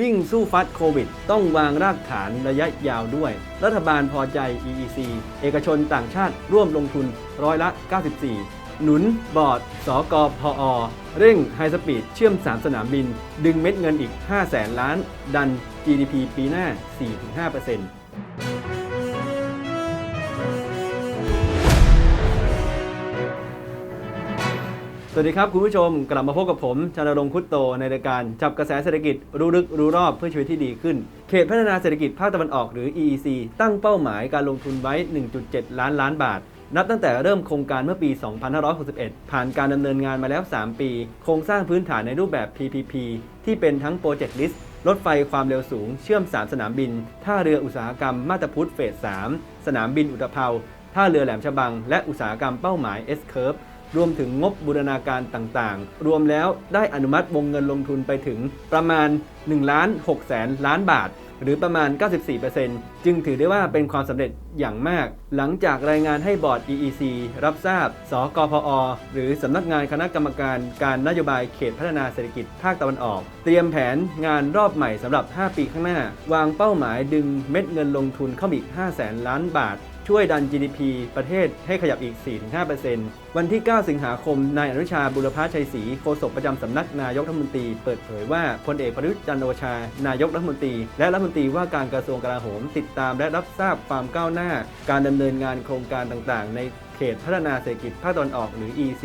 วิ่งสู้ฟัดโควิด ต้องวางรากฐานระยะยาวด้วย รัฐบาลพอใจ EEC เอกชนต่างชาติร่วมลงทุนร้อยละ 94 หนุนบอร์ดสกอพอเร่งไฮสปีดเชื่อม 3 สนามบิน ดึงเม็ดเงินอีก5แสนล้าน ดัน GDP ปีหน้า 4-5% สวัสดีครับ คุณผู้ชมกลับมาพบกับผมชานรงคุตโตในรายการจับกระแสเศรษฐกิจรู้ลึกรู้รอบเพื่อชีวิตที่ดีขึ้น เขตพัฒนาเศรษฐกิจภาคตะวันออกหรือ EEC ตั้งเป้าหมายการลงทุนไว้ 1.7 ล้านล้านบาท นับตั้งแต่เริ่มโครงการเมื่อปี 2561 ผ่านการดำเนินงานมาแล้ว 3 ปี โครงสร้างพื้นฐานในรูปแบบ PPP ที่เป็นทั้งโปรเจกต์ลิสต์รถไฟความเร็วสูง เชื่อม 3 สนามบินท่าเรืออุตสาหกรรมมาตาพุทธเฟส 3 สนามบินอุตภเปาท่าเรือแหลมฉบัง และอุตสาหกรรมเป้าหมาย S-Curve รวมถึงงบบูรณาการต่างๆ รวมแล้วได้อนุมัติวงเงินลงทุนไปถึงประมาณ1ล้าน6แสนล้านบาท หรือประมาณ 94%จึงถือได้ว่าเป็นความสำเร็จอย่างมาก หลังจากรายงานให้บอร์ด EEC รับทราบ สกพอ หรือสำนักงานคณะกรรมการการนโยบายเขตพัฒนาเศรษฐกิจภาคตะวันออก เตรียมแผนงานรอบใหม่สำหรับ 5 ปีข้างหน้า วางเป้าหมายดึงเม็ดเงินลงทุนเข้ามาอีก5แสนล้านบาท ช่วยดัน GDP ประเทศให้ขยับอีก 4-5%วันที่ 9 สิงหาคม นายอนุชาบุรพาชัยศรีโฆษกประจำสำนักนายกรัฐมนตรีเปิดเผยว่าพลเอกประยุทธ์จันโอชา นายกรัฐมนตรี และรัฐมนตรีว่าการกระทรวงกลาโหม ติดตามและรับทราบความก้าวหน้า การดำเนินงานโครงการต่างๆ ในเขตพัฒนาเศรษฐกิจภาคตะวันออกหรือ EC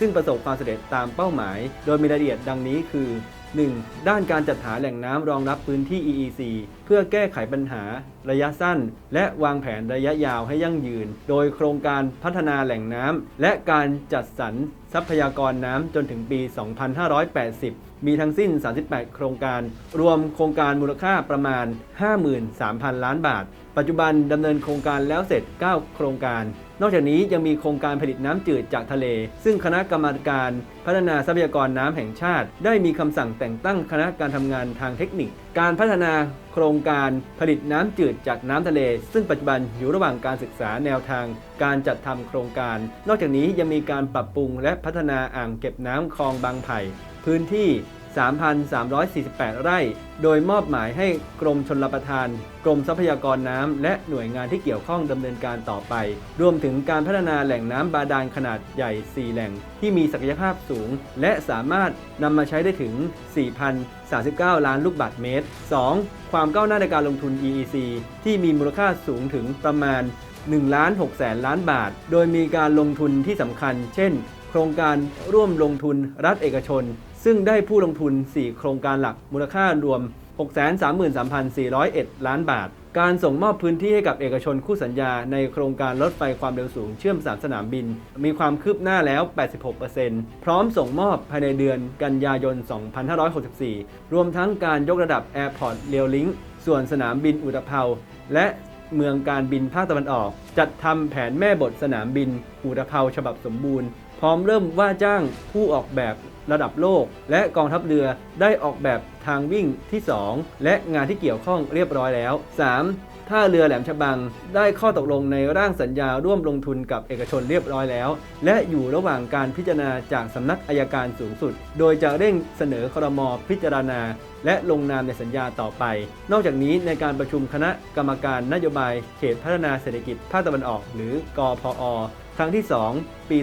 ซึ่งประสบความสำเร็จตามเป้าหมาย โดยมีรายละเอียดดังนี้คือ 1. ด้านการจัดหาแหล่งน้ำรองรับพื้นที่ EEC เพื่อแก้ไขปัญหาระยะสั้น และวางแผนระยะยาวให้ยั่งยืน โดยโครงการพัฒนาแหล่งน้ำและการจัดสรรทรัพยากรน้ำจนถึงปี 2580 มีทั้งสิ้น 38 โครงการ รวมโครงการมูลค่าประมาณ 53,000 ล้านบาท ปัจจุบันดำเนินโครงการแล้วเสร็จ 9 โครงการ นอกจากนี้ยังมีโครงการผลิตน้ำจืดจากทะเล ซึ่งคณะกรรมการพัฒนาทรัพยากรน้ำแห่งชาติ ได้มีคำสั่งแต่งตั้งคณะการทำงานทางเทคนิค การพัฒนาโครงการผลิตน้ำจืดจากน้ำทะเล ซึ่งปัจจุบันอยู่ระหว่างการศึกษาแนวทาง การจัดทำโครงการ นอกจากนี้ยังมีการปรับปรุงและพัฒนาอ่างเก็บน้ำคลองบางไผ่พื้นที่ 3,348 ไร่ โดยมอบหมายให้กรมชนรประทาน กรมทรัพยากรน้ำ และหน่วยงานที่เกี่ยวข้องดำเนินการต่อไป รวมถึงการพัฒนาแหล่งน้ำบาดาลขนาดใหญ่ 4 แหล่ง ที่มีศักยภาพสูง และสามารถนำมาใช้ได้ถึง 4,039 ล้านลูกบาศก์เมตร 2. ความก้าวหน้าในการลงทุน EEC ที่มีมูลค่าสูงถึงประมาณ1ล้าน6แสนล้านบาท โดยมีการลงทุนที่สำคัญ เช่น โครงการร่วมลงทุนรัฐเอกชน ซึ่งได้ผู้ลงทุน 4 โครงการหลักมูลค่ารวม 633,401 ล้านบาท การส่งมอบพื้นที่ให้กับเอกชนคู่สัญญาในโครงการรถไฟความเร็วสูงเชื่อม3สนามบิน มีความคืบหน้าแล้ว 86%พร้อมส่งมอบภายในเดือนกันยายน 2564 รวมทั้งการยกระดับ Airport Rail Link ส่วนสนามบินอุตภเปาและเมืองการบินภาคตะวันออก จัดทำแผนแม่บทสนามบินอุตภเปาฉบับสมบูรณ์ พร้อมเริ่มว่าจ้างผู้ออกแบบ ระดับโลก และกองทัพเรือได้ออกแบบทางวิ่งที่ 2 และงานที่เกี่ยวข้องเรียบร้อยแล้ว 3. ท่าเรือแหลมฉบังได้ข้อตกลงในร่างสัญญาร่วมลงทุนกับเอกชนเรียบร้อยแล้ว และอยู่ระหว่างการพิจารณาจากสำนักอายการสูงสุด โดยจะเร่งเสนอครมพิจารณา และลงนามในสัญญาต่อไป นอกจากนี้ในการประชุมคณะกรรมการนโยบายเขตพัฒนาเศรษฐกิจภาคตะวันออก หรือกอพอครั้งที่ 2 ปี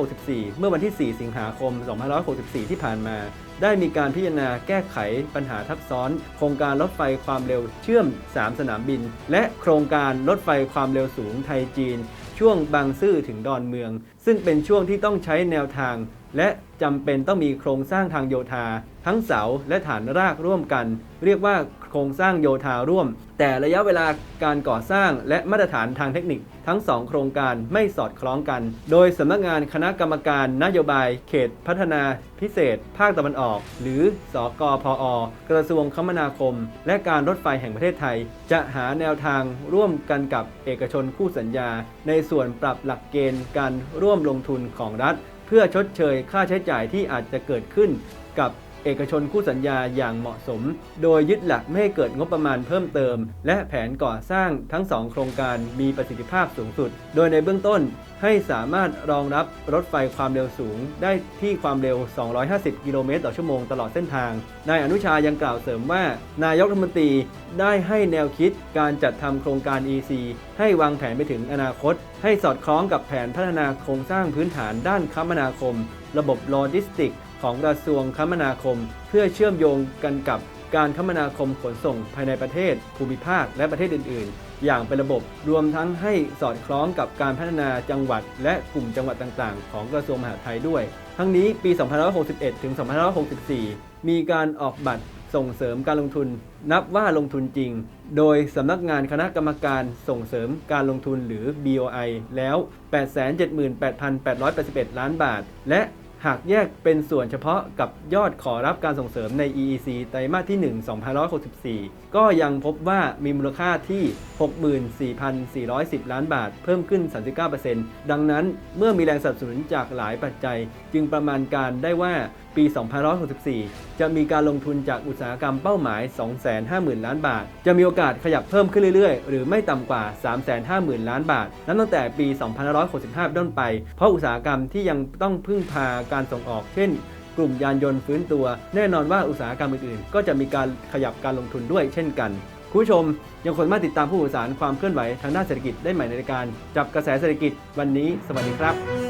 2564 เมื่อวันที่ 4 สิงหาคม 2564 ที่ผ่านมา ได้มีการพิจารณาแก้ไขปัญหาทับซ้อน โครงการรถไฟความเร็วเชื่อม 3 สนามบิน และโครงการรถไฟความเร็วสูงไทยจีน ช่วงบางซื่อถึงดอนเมือง ซึ่งเป็นช่วงที่ต้องใช้แนวทาง และจำเป็นต้องมีโครงสร้างทางโยธา ทั้งเสาและฐานรากร่วมกัน เรียกว่า โครงสร้างโยธาร่วม แต่ระยะเวลาการก่อสร้างและมาตรฐานทางเทคนิคทั้ง 2 โครงการไม่สอดคล้องกัน โดยสำนักงานคณะกรรมการนโยบาย เขตพัฒนาพิเศษ ภาคตะวันออก หรือสอกพอกระทรวงคมนาคม และการรถไฟแห่งประเทศไทย จะหาแนวทางร่วมกันกับเอกชนคู่สัญญา ในส่วนปรับหลักเกณฑ์การร่วมลงทุนของรัฐ เพื่อชดเชยค่าใช้จ่ายที่อาจจะเกิดขึ้นกับ เอกชนคู่สัญญาอย่างเหมาะสม โดยยึดหลักไม่ให้เกิดงบประมาณเพิ่มเติม และแผนก่อสร้างทั้ง 2 โครงการมีประสิทธิภาพสูงสุด โดยในเบื้องต้นให้สามารถรองรับรถไฟความเร็วสูง ได้ที่ความเร็ว 250 กิโลเมตรต่อชั่วโมงตลอดเส้นทาง นายอนุชายังกล่าวเสริมว่า นายกรัฐมนตรีได้ให้แนวคิดการจัดทำโครงการ EC ให้วางแผนไปถึงอนาคต ให้สอดคล้องกับแผนพัฒนาโครงสร้างพื้นฐานด้านคมนาคม ระบบโลจิสติก ของกระทรวงคมนาคม เพื่อเชื่อมโยงกันกับการคมนาคมขนส่งภายในประเทศ ภูมิภาค และประเทศอื่น ๆ อย่างเป็นระบบ รวมทั้งให้สอดคล้องกับการพัฒนาจังหวัด และกลุ่มจังหวัดต่าง ๆ ของกระทรวงมหาดไทยด้วย ทั้งนี้ปี 2561 ถึง 2564 มีการออกบัตรส่งเสริมการลงทุน นับว่าลงทุนจริง โดยสำนักงานคณะกรรมการส่งเสริมการลงทุนหรือ BOI แล้ว 878,881 ล้านบาท และ หากแยกเป็นส่วนเฉพาะกับยอดขอรับการส่งเสริมใน EEC ไตรมาสที่ 1 2564 ก็ยังพบว่ามีมูลค่าที่ 64,410 ล้านบาท เพิ่มขึ้น 39%ดังนั้นเมื่อมีแรงสนับสนุนจากหลายปัจจัย จึงประมาณการได้ว่าปี 2564 จะมีการลงทุนจากอุตสาหกรรมเป้าหมาย 250,000 ล้านบาท จะมีโอกาสขยับเพิ่มขึ้นเรื่อยๆ หรือไม่ต่ำกว่า 350,000 ล้านบาท นับตั้งแต่ปี 2565 ต้นไป เพราะอุตสาหกรรมที่ยังต้องพึ่งพาการส่งออก เช่น กลุ่มยานยนต์ฟื้นตัว แน่นอนว่าอุตสาหกรรมอื่นๆ ก็จะมีการขยับการลงทุนด้วยเช่นกันคุณผู้ชมยังคงมาติดตามผู้สื่อสารความเคลื่อนไหวทางด้านเศรษฐกิจได้ใหม่ในรายการ จับกระแสเศรษฐกิจวันนี้ สวัสดีครับ